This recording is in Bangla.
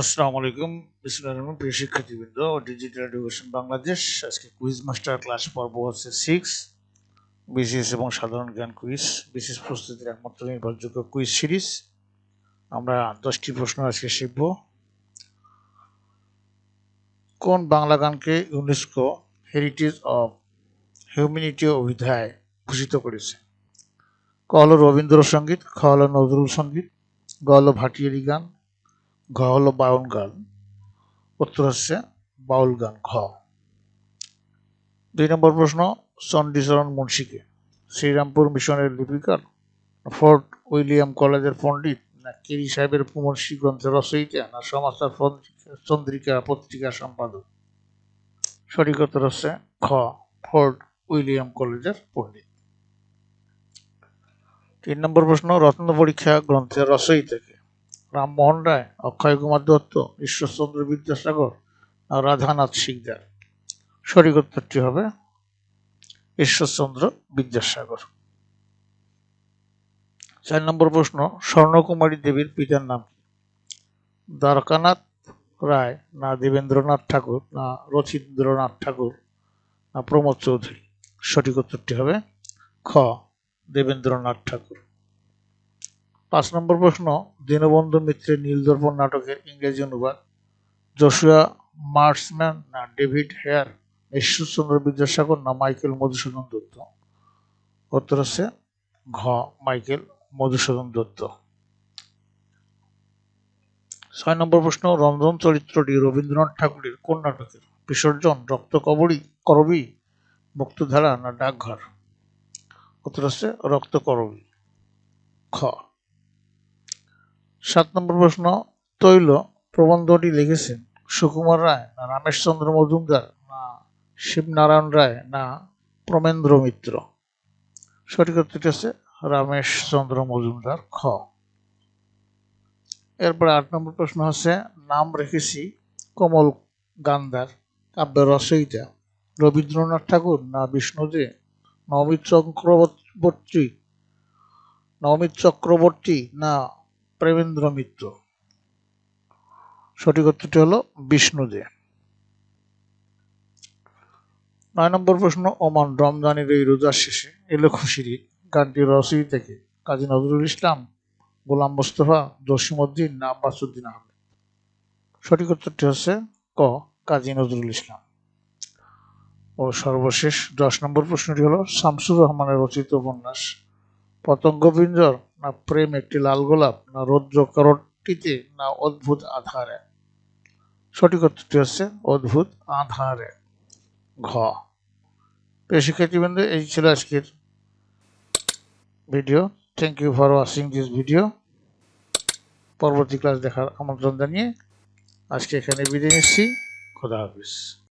আসসালামু আলাইকুম। বিসমুল্লাহ প্রিয় শিক্ষার্থীবৃন্দ ডিজিটাল এডুকেশন বাংলাদেশ আজকে কুইজ মাস্টার ক্লাস পর্ব হচ্ছে সিক্স বিশেষ এবং সাধারণ জ্ঞান কুইজ বিশেষ প্রস্তুতির একমাত্র নির্ভরযোগ্য কুইজ সিরিজ আমরা দশটি প্রশ্ন আজকে শিখব। কোন বাংলা গানকে ইউনেস্কো হেরিটেজ অফ হিউম্যানিটি অভিধায় ভূষিত করেছে? ক হলো রবীন্দ্রসঙ্গীত খ হলো নজরুল সংগীত, গ হলো ভাটিয়ারি গান ঘ হলো বাউল গান, উত্তর হচ্ছে বাউল গান, ঘ। দুই নম্বর প্রশ্ন, চণ্ডীচরণ মুন্সীকে শ্রীরামপুর মিশনের লিপিকার ফোর্ট উইলিয়াম কলেজের পণ্ডিত, না কেরি সাহেবের মুন্সি গ্রন্থের রচয়িতা, না সমাচার চন্দ্রিকা পত্রিকা সম্পাদক? সঠিক উত্তর হচ্ছে খ ফোর্ট উইলিয়াম কলেজের পণ্ডিত। তিন নম্বর প্রশ্ন, রত্ন পরীক্ষা গ্রন্থের রচয়িতাকে রামমোহন রায়, অক্ষয় কুমার দত্ত, ঈশ্বরচন্দ্র বিদ্যাসাগর আর রাধানাথ সিকদার সঠিক উত্তরটি হবে ঈশ্বরচন্দ্র বিদ্যাসাগর। চার নম্বর প্রশ্ন, স্বর্ণকুমারী দেবীর পিতার নাম দ্বারকানাথ রায় না দেবেন্দ্রনাথ ঠাকুর না রথীন্দ্রনাথ ঠাকুর না প্রমোদ চৌধুরী? সঠিক উত্তরটি হবে খ, দেবেন্দ্রনাথ ঠাকুর। পাঁচ নম্বর প্রশ্ন, দীনবন্ধু মিত্রের নীলদর্পণ নাটকের ইংরেজি অনুবাদ। জোশুয়া মার্সম্যান না ডেভিড হেয়ার? ঈশ্বরচন্দ্র বিদ্যাসাগর না মাইকেল মধুসূদন দত্ত? উত্তর হচ্ছে ঘ, মাইকেল মধুসূদন দত্ত। ছয় নম্বর প্রশ্ন, রন্ধন চরিত্রটি রবীন্দ্রনাথ ঠাকুরের কোন নাটকের? বিসর্জন, রক্ত কবরী, করবী, মুক্তধারা না ডাকঘর? উত্তর হচ্ছে রক্ত করবী। খ সাত নম্বর প্রশ্ন, তৈল প্রবন্ধটি লিখেছেন সুকুমার রায় না রামেশচন্দ্র মজুমদার না শিবনারায়ণ রায় না প্রমেন্দ্র মিত্র? সঠিক উত্তরটি হচ্ছে রামেশচন্দ্র মজুমদার খ। এরপরে আট নম্বর প্রশ্ন হচ্ছে, নাম রেখেছি কমল গান্ধার কাব্যের রচয়িতা রবীন্দ্রনাথ ঠাকুর না বিষ্ণুদে? নবমিত চক্রবর্তী নবমিত চক্রবর্তী না প্রেমেন্দ্র মিত্র। সঠিক উত্তরটি হলো বিষ্ণুদে নয় নম্বর প্রশ্ন, ওমান রমজানের এই রোজার শেষে এলো খুশির ঈদ। গানটির থেকে কাজী নজরুল ইসলাম, গোলাম মোস্তফা, জসিমউদ্দিন না আব্বাসুদ্দিন আহমেদ। সঠিক উত্তরটি হচ্ছে ক, কাজী নজরুল ইসলাম। ও সর্বশেষ দশ নম্বর প্রশ্নটি হলো শামসুর রহমানের রচিত উপন্যাস পতঙ্গ পিঞ্জর না প্রেম একটি লাল গোলাপ, না রৌদ্র করটিতে না অদ্ভুত আধারে। সঠিক উত্তরটি হচ্ছে অদ্ভুত আধারে। ঘ। প্রিয় শিক্ষার্থীবৃন্দ, এই ছিল আজকের video. Thank you for watching this video পরবর্তী ক্লাস দেখার আমন্ত্রণ জানিয়ে আজকে এখানে বিদায় নিচ্ছি। খোদা হাফিজ।